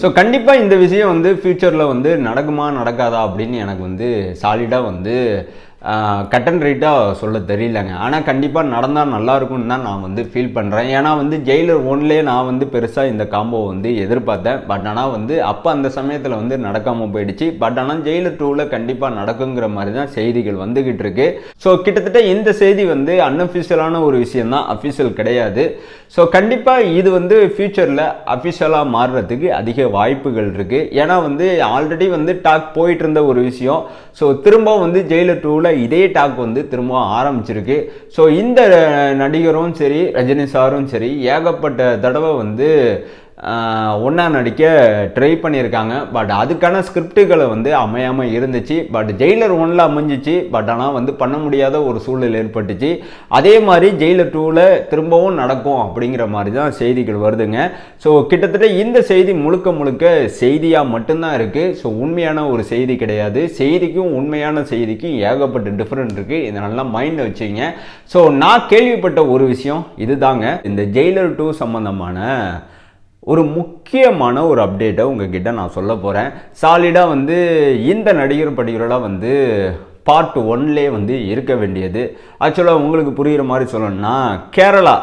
So கண்டிப்பாக இந்த விஷயம் வந்து ஃப்யூச்சரில் வந்து நடக்குமா நடக்காதா அப்படின்னு எனக்கு வந்து சாலிடாக வந்து கட் அண்ட் ரீட்டாக சொல்ல தெரியலங்க. ஆனால் கண்டிப்பாக நடந்தால் நல்லாயிருக்கும்னு தான் நான் வந்து ஃபீல் பண்ணுறேன் ஏன்னா வந்து ஜெயிலர் ஒன்லேயே நான் வந்து பெருசாக இந்த காம்போ வந்து எதிர்பார்த்தேன். பட் ஆனால் வந்து அப்போ அந்த சமயத்தில் வந்து நடக்காமல் போயிடுச்சு. பட் ஆனால் ஜெயிலர் டூவில் கண்டிப்பாக நடக்குங்கிற மாதிரி தான் செய்திகள் வந்துக்கிட்டு இருக்கு. ஸோ கிட்டத்தட்ட இந்த செய்தி வந்து அன்அஃபிஷியலான ஒரு விஷயம் தான். அஃபிஷியல் கிடையாது. ஸோ கண்டிப்பாக இது வந்து ஃப்யூச்சரில் அஃபிஷியலாக மாறுறதுக்கு அதிக வாய்ப்புகள் இருக்குது ஏன்னா வந்து ஆல்ரெடி வந்து டாக் போயிட்டு இருந்த ஒரு விஷயம். ஸோ திரும்ப வந்து ஜெயிலர் டூவில் இதே டாக் வந்து திரும்ப ஆரம்பிச்சிருக்கு. ஸோ இந்த நடிகரும் சரி ரஜினி சாரும் சரி ஏகப்பட்ட தடவை வந்து ஒன்றா நடிக்க ட்ரை பண்ணியிருக்காங்க. பட் அதுக்கான ஸ்கிரிப்டுகளை வந்து அமையாமல் இருந்துச்சு. பட் ஜெயிலர் ஒன்றில் அமைஞ்சிச்சு. பட் ஆனால் வந்து பண்ண முடியாத ஒரு சூழ்நிலை ஏற்பட்டுச்சு. அதே மாதிரி ஜெயிலர் டூவில் திரும்பவும் நடக்கும் அப்படிங்கிற மாதிரி தான் செய்திகள் வருதுங்க. ஸோ கிட்டத்தட்ட இந்த செய்தி முழுக்க முழுக்க செய்தியாக மட்டும்தான் இருக்குது ஸோ உண்மையான ஒரு செய்தி கிடையாது. செய்திக்கும் உண்மையான செய்திக்கும் ஏகப்பட்ட டிஃப்ரெண்ட் இருக்குது இதை நல்லா மைண்டில் வச்சுங்க. ஸோ நான் கேள்விப்பட்ட ஒரு விஷயம் இதுதாங்க. இந்த ஜெயிலர் டூ சம்மந்தமான ஒரு முக்கியமான ஒரு அப்டேட்டை உங்ககிட்ட நான் சொல்ல போகிறேன் சாலிடாக வந்து இந்த நடிகர் படிகரெல்லாம் வந்து பார்ட் ஒன்லேயே வந்து இருக்க வேண்டியது. ஆக்சுவலாக உங்களுக்கு புரிகிற மாதிரி சொல்லணும்னா கேரளா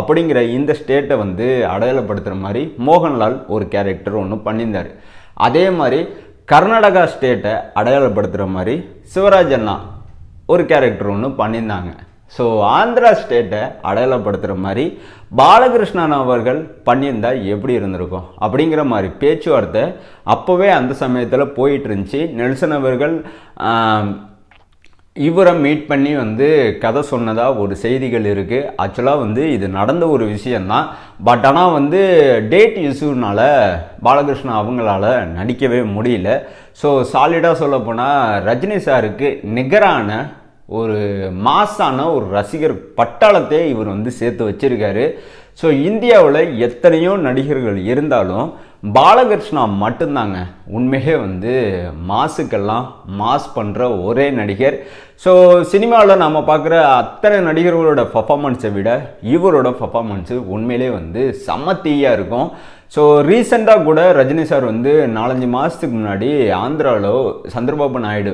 அப்படிங்கிற இந்த ஸ்டேட்டை வந்து அடையாளப்படுத்துகிற மாதிரி மோகன்லால் ஒரு கேரக்டர் ஒன்று பண்ணியிருந்தார். அதே மாதிரி கர்நாடகா ஸ்டேட்டை அடையாளப்படுத்துகிற மாதிரி சிவராஜ் அண்ணா ஒரு கேரக்டர் ஒன்று பண்ணியிருந்தாங்க. ஸோ ஆந்திரா ஸ்டேட்டை அடையாளப்படுத்துகிற மாதிரி பாலகிருஷ்ணன் அவர்கள் பண்ணியிருந்தால் எப்படி இருந்திருக்கும்? அப்படிங்கிற மாதிரி பேச்சுவார்த்தை அப்போவே அந்த சமயத்தில் போயிட்டு இருந்துச்சு நெல்சன் அவர்கள் இவரை மீட் பண்ணி வந்து கதை சொன்னதாக ஒரு செய்திகள் இருக்குது ஆக்சுவலாக வந்து இது நடந்த ஒரு விஷயந்தான் பட் ஆனால் வந்து டேட் இஷ்யூனால் பாலகிருஷ்ணன் அவங்களால நடிக்கவே முடியல. ஸோ சாலிடாக சொல்லப்போனால் ரஜினி சாருக்கு நிகரான ஒரு மாசான ஒரு ரசிகர் பட்டாளத்தை இவர் வந்து சேர்த்து வச்சிருக்காரு. ஸோ இந்தியாவில் எத்தனையோ நடிகர்கள் இருந்தாலும் பாலகிருஷ்ணா மட்டும்தாங்க. உண்மையே வந்து மாசுக்கெல்லாம் மாஸ் பண்ணுற ஒரே நடிகர். ஸோ சினிமாவில் நம்ம பார்க்குற அத்தனை நடிகர்களோட பர்ஃபாமன்ஸை விட இவரோட பர்ஃபாமன்ஸு உண்மையிலே வந்து செம்மத்தீயாக இருக்கும். ஸோ ரீசெண்டாக கூட ரஜினி சார் வந்து நாலஞ்சு மாதத்துக்கு முன்னாடி ஆந்திராவில் சந்திரபாபு நாயுடு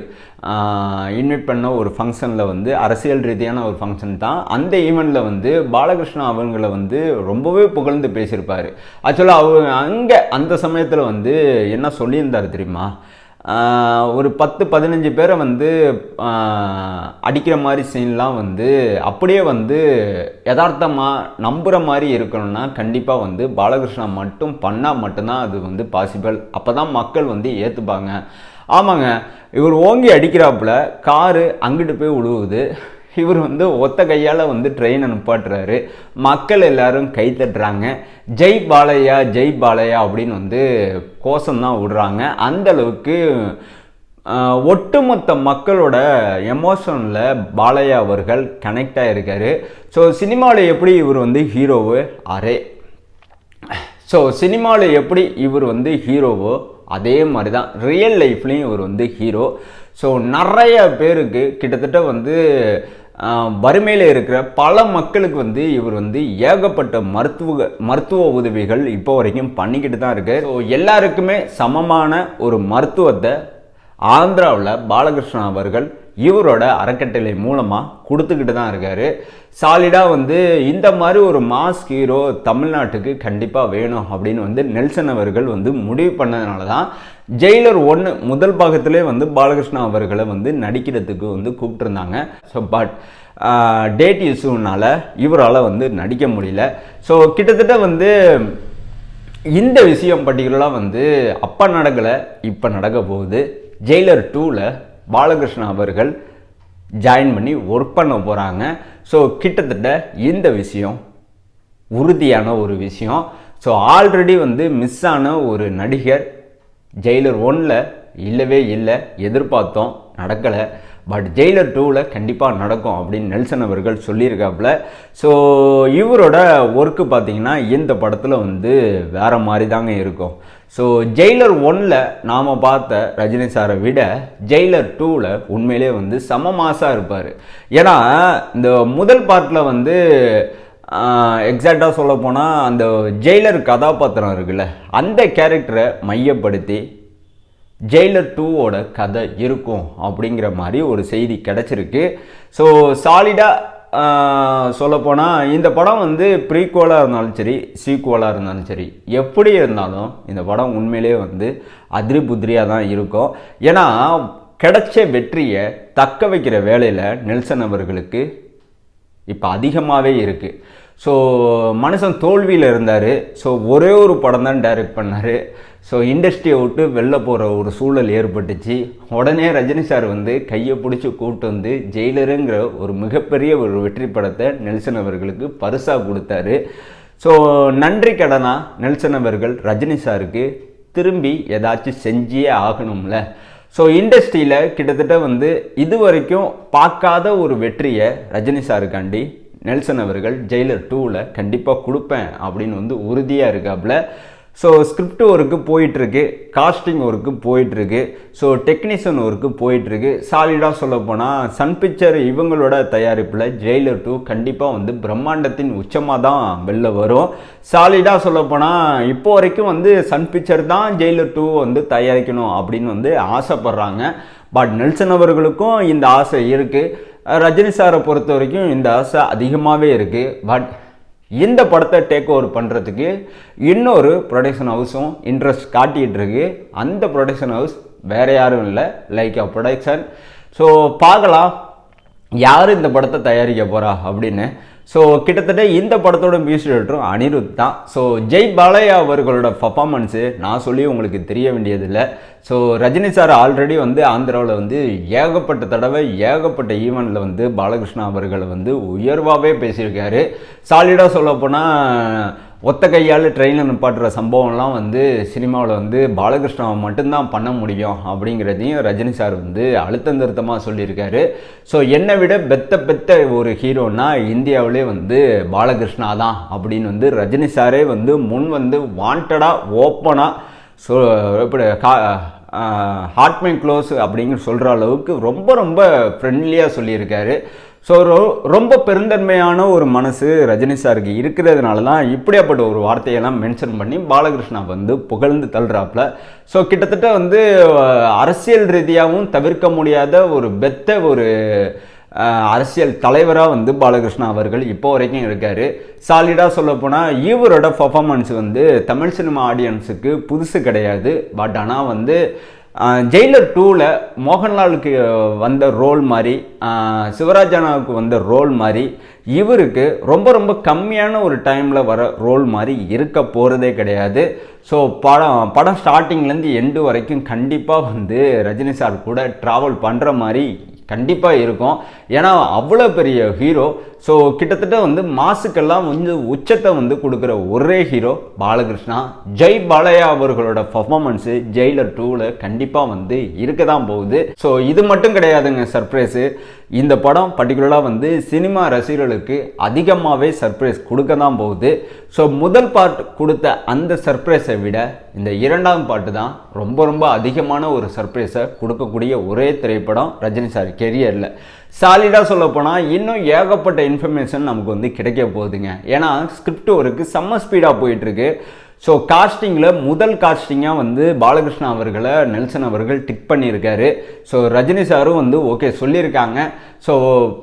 இன்வைட் பண்ண ஒரு ஃபங்க்ஷனில் வந்து அரசியல் ரீதியான ஒரு ஃபங்க்ஷன் தான். அந்த ஈவெண்ட்டில் வந்து பாலகிருஷ்ணா அவங்கள வந்து ரொம்பவே புகழ்ந்து பேசியிருப்பார். ஆக்சுவலாக அவங்க அங்கே அந்த சமயத்தில் வந்து என்ன சொல்லியிருந்தார் தெரியுமா? ஒரு பத்து பதினஞ்சு பேரை வந்து அடிக்கிற மாதிரி சீன்லாம் வந்து அப்படியே வந்து யதார்த்தமாக நம்புகிற மாதிரி இருக்கணும்னா கண்டிப்பாக வந்து பாலகிருஷ்ணா மட்டும் பண்ணால் மட்டும்தான் அது வந்து பாசிபிள் அப்போ தான் மக்கள் வந்து ஏற்றுப்பாங்க ஆமாங்க இவர் ஓங்கி அடிக்கிறாப்புல காரு அங்கிட்டு போய் விழுவுது இவர் வந்து ஒத்த கையால் வந்து ட்ரெயினை நிப்பாட்டுறாரு. மக்கள் எல்லாரும் கை தட்டுறாங்க. ஜெய் பாலையா ஜெய் பாலையா அப்படின்னு வந்து கோஷம்தான் விடுறாங்க. அந்த அளவுக்கு ஒட்டுமொத்த மக்களோட எமோஷனில் பாலையா அவர்கள் கனெக்ட் ஆகிருக்காரு ஸோ சினிமாவில் எப்படி இவர் வந்து ஹீரோவு அரே. ஸோ சினிமாவில் எப்படி இவர் வந்து ஹீரோவோ அதே மாதிரி தான் ரியல் லைஃப்லேயும் இவர் வந்து ஹீரோ ஸோ நிறைய பேருக்கு கிட்டத்தட்ட வந்து வறுமையில் இருக்கிற பல மக்களுக்கு வந்து இவர் வந்து ஏகப்பட்ட மருத்துவ மருத்துவ உதவிகள் இப்போ வரைக்கும் பண்ணிக்கிட்டு தான் இருக்கு. ஸோ எல்லாருக்குமே சமமான ஒரு மருத்துவத்தை ஆந்திராவில் பாலகிருஷ்ணன் அவர்கள் இவரோட அறக்கட்டளை மூலமாக கொடுத்துக்கிட்டு தான் இருக்காரு. சாலிடாக வந்து இந்த மாதிரி ஒரு மாஸ் ஹீரோ தமிழ்நாட்டுக்கு கண்டிப்பாக வேணும் அப்படின்னு வந்து நெல்சன் அவர்கள் வந்து முடிவு பண்ணதுனால தான் ஜெயிலர் ஒன்று முதல் பாகத்திலே வந்து பாலகிருஷ்ணா அவர்களை வந்து நடிக்கிறதுக்கு வந்து கூப்பிட்டுருந்தாங்க. ஸோ பட் டேட் இஷ்யூனால் இவரால் வந்து நடிக்க முடியல. ஸோ கிட்டத்தட்ட வந்து இந்த விஷயம் பர்டிகுலராக வந்து அப்போ நடக்கலை இப்போ நடக்க போகுது. ஜெயிலர் டூவில் பாலகிருஷ்ணன் அவர்கள் ஜாயின் பண்ணி ஒர்க் பண்ண போகிறாங்க ஸோ கிட்டத்தட்ட இந்த விஷயம் உறுதியான ஒரு விஷயம். ஸோ ஆல்ரெடி வந்து மிஸ் ஆன ஒரு நடிகர் ஜெயிலர் ஒன்னில் இல்லவே இல்லை எதிர்பார்த்தோம் நடக்கலை. பட் ஜெயிலர் டூவில் கண்டிப்பாக நடக்கும் அப்படின்னு நெல்சன் அவர்கள் சொல்லியிருக்காப்புல. ஸோ இவரோட ஒர்க்கு பார்த்தீங்கன்னா இந்த படத்தில் வந்து வேறு மாதிரி தாங்க இருக்கும். ஸோ ஜெயிலர் ஒன்னில் நாம் பார்த்த ரஜினி சாரை விட ஜெயிலர் டூவில் உண்மையிலே வந்து சம மாசாக இருப்பார். ஏன்னா இந்த முதல் பார்ட்டில் வந்து எக்ஸாக்டாக சொல்ல போனால் அந்த ஜெயிலர் கதாபாத்திரம் இருக்குல்ல அந்த கேரக்டரை மையப்படுத்தி ஜெயிலர் டூவோட கதை இருக்கும் அப்படிங்கிற மாதிரி ஒரு செய்தி கிடச்சிருக்கு. ஸோ சாலிடாக சொல்லப்போனால் இந்த படம் வந்து ப்ரீக்குவலாக இருந்தாலும் சரி சீக்குவலாக இருந்தாலும் சரி எப்படி இருந்தாலும் இந்த படம் உண்மையிலேயே வந்து அதிரி புதிரியாக தான் இருக்கும். ஏன்னா கிடைச்ச வெற்றியை தக்க வைக்கிற வேலையில் நெல்சன் அவர்களுக்கு இப்போ அதிகமாகவே இருக்குது ஸோ மனுஷன் தோல்வியில் இருந்தார். ஸோ ஒரே ஒரு படம் தான் டைரக்ட் பண்ணார். ஸோ இண்டஸ்ட்ரியை விட்டு வெளில போகிற ஒரு சூழல் ஏற்பட்டுச்சு. உடனே ரஜினி சார் வந்து கையை பிடிச்சி கூப்பிட்டு வந்து ஜெயிலருங்கிற ஒரு மிகப்பெரிய ஒரு வெற்றி படத்தை நெல்சன் அவர்களுக்கு பரிசாக கொடுத்தாரு. ஸோ நன்றி கடனா நெல்சன் அவர்கள் ரஜினி சாருக்கு திரும்பி ஏதாச்சும் செஞ்சே ஆகணும்ல. ஸோ இண்டஸ்ட்ரியில் கிட்டத்தட்ட வந்து இது வரைக்கும் பார்க்காத ஒரு வெற்றியை ரஜினி சாருக்காண்டி நெல்சன் அவர்கள் ஜெயிலர் டூவில் கண்டிப்பாக கொடுப்பேன் அப்படின்னு வந்து உறுதியாக இருக்காப்புல ஸோ ஸ்கிரிப்ட் ஒர்க்கு போயிட்டுருக்கு காஸ்டிங் ஒர்க்கு போயிட்டுருக்கு ஸோ டெக்னீஷியன் ஒர்க்கு போயிட்டுருக்கு சாலிடாக சொல்லப்போனால் சன் பிக்சர் இவங்களோட தயாரிப்பில் ஜெயிலர் டூ கண்டிப்பாக வந்து பிரம்மாண்டத்தின் உச்சமாக தான் வெளில வரும். சாலிடாக சொல்லப்போனால் இப்போ வரைக்கும் வந்து சன் பிக்சர் தான் ஜெயிலர் டூ வந்து தயாரிக்கணும் அப்படின்னு வந்து ஆசைப்பட்றாங்க. பட் நெல்சன் அவர்களுக்கும் இந்த ஆசை இருக்குது ரஜினி சாரை பொறுத்த வரைக்கும் இந்த ஆசை அதிகமாகவே இருக்குது பட் இந்த படத்தை டேக் ஓவர் பண்ணுறதுக்கு இன்னொரு ப்ரொடக்ஷன் ஹவுஸும் இன்ட்ரெஸ்ட் காட்டிகிட்டு இருக்கு. அந்த ப்ரொடக்ஷன் ஹவுஸ் வேறு யாரும் இல்லை. லைக் அ ப்ரொடக்ஷன் ஸோ பார்க்கலாம். யார் இந்த படத்தை தயாரிக்க போகிறா அப்படின்னு ஸோ கிட்டத்தட்ட இந்த படத்தோட மியூசிக் டேரக்டரும் அனிருத் தான். ஸோ ஜெய் பாலையா அவர்களோட பர்ஃபாமன்ஸு நான் சொல்லி உங்களுக்கு தெரிய வேண்டியதில்லை. ஸோ ரஜினி சார் ஆல்ரெடி வந்து ஆந்திராவில் வந்து ஏகப்பட்ட தடவை ஏகப்பட்ட ஈவெண்ட்டில் வந்து பாலகிருஷ்ணா அவர்களை வந்து உயர்வாகவே பேசியிருக்காரு. சாலிடாக சொல்லப்போனால் ஒத்த கையால் ட்ரெயினில் நிப்பாட்டுற சம்பவம்லாம் வந்து சினிமாவில் வந்து பாலகிருஷ்ணாவை மட்டும்தான் பண்ண முடியும் அப்படிங்கிறதையும் ரஜினி சார் வந்து அழுத்தம் திருத்தமாக சொல்லியிருக்காரு. ஸோ என்னை விட பெத்த பெத்த ஒரு ஹீரோனா இந்தியாவிலே வந்து பாலகிருஷ்ணா தான் அப்படின்னு வந்து ரஜினி சாரே வந்து முன் வந்து வாண்டடாக ஓப்பனாக ஸோ எப்படி கா ஹார்ட் மைண்ட் க்ளோஸ் அப்படிங்கிற சொல்கிற அளவுக்கு ரொம்ப ரொம்ப ஃப்ரெண்ட்லியாக சொல்லியிருக்காரு. ஸோ ரொம்ப பெருந்தன்மையான ஒரு மனசு ரஜினி சாருக்கு இருக்கிறதுனால தான் இப்படியாப்பட்ட ஒரு வார்த்தையெல்லாம் மென்ஷன் பண்ணி பாலகிருஷ்ணா வந்து புகழ்ந்து தள்ளுறாப்புல. ஸோ கிட்டத்தட்ட வந்து அரசியல் ரீதியாகவும் தவிர்க்க முடியாத ஒரு பெத்த ஒரு அரசியல் தலைவராக வந்து பாலகிருஷ்ணா அவர்கள் இப்போ வரைக்கும் இருக்கார். சாலிடாக சொல்லப்போனால் இவரோட பர்ஃபாமன்ஸ் வந்து தமிழ் சினிமா ஆடியன்ஸுக்கு புதுசு கிடையாது. பட் ஆனால் வந்து ஜெயிலர் டூவில் மோகன்லாலுக்கு வந்த ரோல் மாதிரி சிவராஜனாவுக்கு வந்த ரோல் மாதிரி இவருக்கு ரொம்ப ரொம்ப கம்மியான ஒரு டைமில் வர ரோல் மாதிரி இருக்க போகிறதே கிடையாது. ஸோ படம் படம் ஸ்டார்டிங்லேருந்து எண்டு வரைக்கும் கண்டிப்பாக வந்து ரஜினி சார் கூட ட்ராவல் பண்ணுற மாதிரி கண்டிப்பாக இருக்கும். ஏன்னா அவ்வளோ பெரிய ஹீரோ ஸோ கிட்டத்தட்ட வந்து மாசுக்கெல்லாம் வந்து உச்சத்தை வந்து கொடுக்குற ஒரே ஹீரோ பாலகிருஷ்ணா. ஜெய் பாலையா அவர்களோட பர்ஃபார்மன்ஸு ஜெயிலர் டூவில் கண்டிப்பாக வந்து இருக்க தான் போகுது. ஸோ இது மட்டும் கிடையாதுங்க சர்ப்ரைஸு இந்த படம் பர்டிகுலராக வந்து சினிமா ரசிகர்களுக்கு அதிகமாகவே சர்ப்ரைஸ் கொடுக்க தான் போகுது. ஸோ முதல் பார்ட் கொடுத்த அந்த சர்ப்ரைஸை விட இந்த இரண்டாம் பாட்டு தான் ரொம்ப ரொம்ப அதிகமான ஒரு சர்ப்ரைஸை கொடுக்கக்கூடிய ஒரே திரைப்படம் ரஜினி சார் கெரியரில் சாலிடாக சொல்லப்போனால் இன்னும் ஏகப்பட்ட இன்ஃபர்மேஷன் நமக்கு வந்து கிடைக்க போகுதுங்க. ஏன்னா ஸ்கிரிப்ட் ஒர்க்கு செம்ம ஸ்பீடாக போயிட்டுருக்கு ஸோ காஸ்டிங்கில் முதல் காஸ்டிங்காக வந்து பாலகிருஷ்ணா அவர்களை நெல்சன் அவர்கள் டிக் பண்ணியிருக்காரு. ஸோ ரஜினி சாரும் வந்து ஓகே சொல்லியிருக்காங்க. ஸோ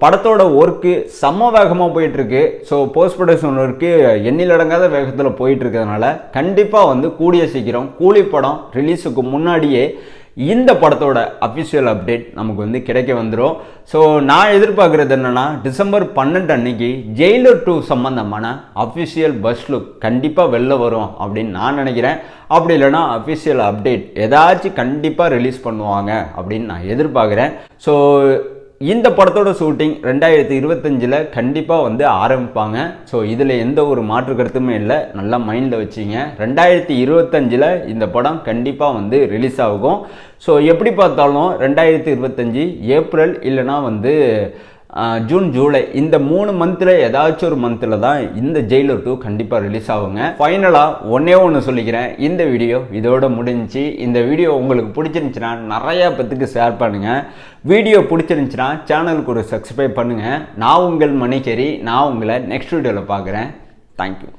படத்தோட ஒர்க்கு செம்ம வேகமாக போயிட்டுருக்கு. ஸோ போஸ்ட் ப்ரொடக்ஷன் ஒர்க்கு எண்ணிலடங்காத வேகத்தில் போயிட்டு இருக்கிறதுனால கண்டிப்பாக வந்து கூடிய சீக்கிரம் கூலி படம் ரிலீஸுக்கு முன்னாடியே இந்த படத்தோட அஃபிஷியல் அப்டேட் நமக்கு வந்து கிடைக்க வந்துடும் ஸோ நான் எதிர்பார்க்குறது என்னென்னா டிசம்பர் பன்னெண்டு அன்னைக்கு ஜெயிலர் டூ சம்மந்தமான அஃபிஷியல் பஸ் லுக் கண்டிப்பாக வெளில வரும் அப்படின்னு நான் நினைக்கிறேன். அப்படி இல்லைனா அஃபிஷியல் அப்டேட் ஏதாச்சும் கண்டிப்பாக ரிலீஸ் பண்ணுவாங்க அப்படின்னு நான் எதிர்பார்க்குறேன். ஸோ இந்த படத்தோட ஷூட்டிங் ரெண்டாயிரத்தி இருபத்தஞ்சில் கண்டிப்பாக வந்து ஆரம்பிப்பாங்க. ஸோ இதில் எந்த ஒரு மாற்று கருத்துமே இல்லை. நல்லா மைண்டில் வச்சிங்க. ரெண்டாயிரத்தி இருபத்தஞ்சில் இந்த படம் கண்டிப்பாக வந்து ரிலீஸ் ஆகும். ஸோ எப்படி பார்த்தாலும் ரெண்டாயிரத்தி இருபத்தஞ்சி ஏப்ரல் இல்லைனா வந்து ஜூன் ஜூலை. இந்த மூணு மந்தில் ஏதாச்சும் ஒரு மந்தில் தான் இந்த ஜெயிலர் டூ கண்டிப்பாக ரிலீஸ் ஆகுங்க. ஃபைனலாக ஒன்றே ஒன்று சொல்லிக்கிறேன். இந்த வீடியோ இதோட முடிஞ்சு இந்த வீடியோ உங்களுக்கு பிடிச்சிருந்துச்சுன்னா நிறையா பேத்துக்கு ஷேர் பண்ணுங்கள் வீடியோ பிடிச்சிருந்துச்சுன்னா சேனலுக்கு ஒரு சப்ஸ்கிரைப் பண்ணுங்கள் நான் உங்கள் மணிக்கேரி நான் உங்களை நெக்ஸ்ட் வீடியோவில் பார்க்குறேன். தேங்க்யூ